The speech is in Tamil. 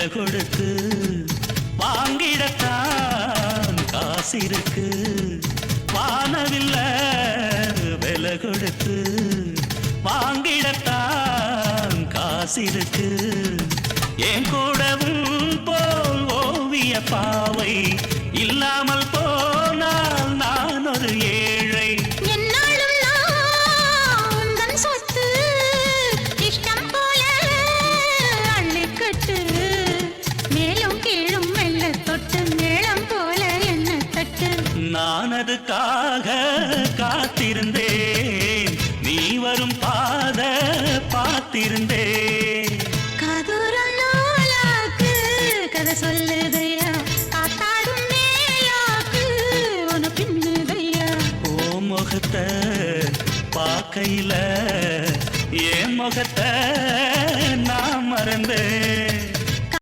விலை கொடுத்து வாங்கிடத்தான் காசிருக்கு. வானவில்லை விலை கொடுத்து வாங்கிடத்தான் காசிருக்கு. என் கூடவும் போல் ஓவிய பாவை இல்ல நான் அதுக்காக காத்திருந்தேன். நீ வரும் பாத பார்த்திருந்தேன். கதை சொல்லுதையா? காத்தாடும் மேலாக்கு பின்னுதையா? ஓ முகத்தை பார்க்கையில என் முகத்தை நான் மறந்தேன்.